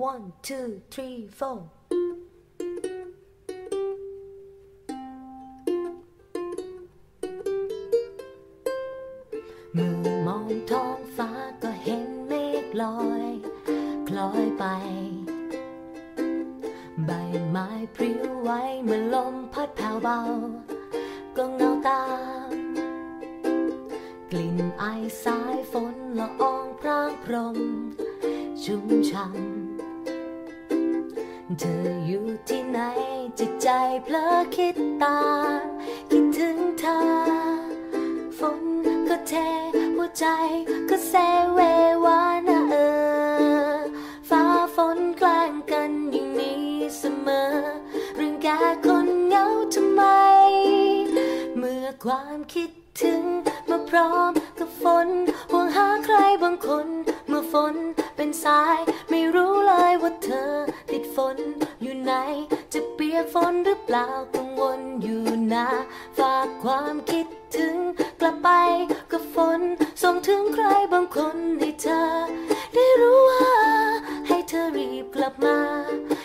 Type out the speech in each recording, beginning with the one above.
one two three four เมื่อมองท้องฟ้าก็เห็นเมฆลอย คล้อยไป ใบไม้พริ้วไหวเมื่อลมพัดแผ่วเบา ก็เงาตาม กลิ่นไอสายฝนละอองพรางพรมชุ่มช่ำ เธออยู่ที่ไหนจิตใจเพลอคิดตามคิดถึงเธอ ฝนก็เทหัวใจก็แสเววานะเออ ฟ้าฝนแกล้งกันอย่างนี้เสมอ เรื่องแกคนเหงาทำไม เมื่อความคิดถึงมาพร้อมกับฝนห่วงหาใครบางคน เมื่อฝนเป็นสาย ยฝนหรือเปล่ากังวลอยู่นะฝากความคิดถึงกลับไปกับฝนส่งถึงใครบางคนให้เธอ ได้รู้ว่า ให้เธอรีบกลับมา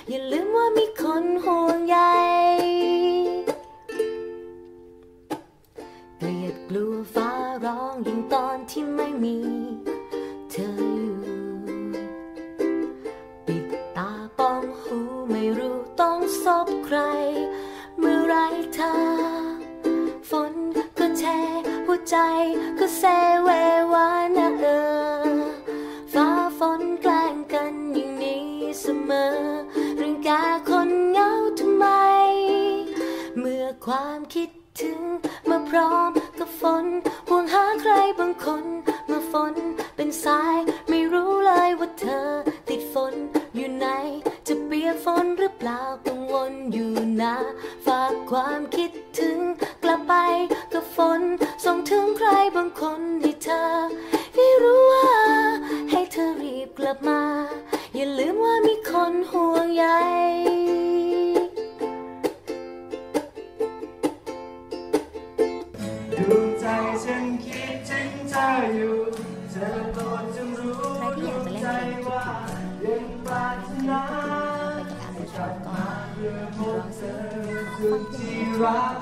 อย่าลืมว่ามีคนห่วงใยเกลียดกลัวฟ้าร้องยิ่งตอนที่ไม่มี เธอ องซบใคร เมื่อไรเธอ ฝนก็แช่หัวใจก็แสเววานะเออ ฟ้าฝนแกล้งกันอย่างนี้เสมอ เรื่องกาคนเหงาทำไม เมื่อความคิดถึงมาพร้อมกับฝนห่วงหาใครบางคน เมื่อฝนเป็นสายไกังวลอยู่นะ ฝากความคิดถึงกลับไปกับฝนส่งถึงใครบางคนให้เธอได้รู้ว่าให้เธอรีบกลับมา อย่าลืมว่ามีคนห่วงใยดวงใจฉันคิดถึงเธออยู่ เธอโปรดจงรู้ใครที่อยากจะเล่นเพลงคิดถึงว่า หมดเธอสุดที่รัก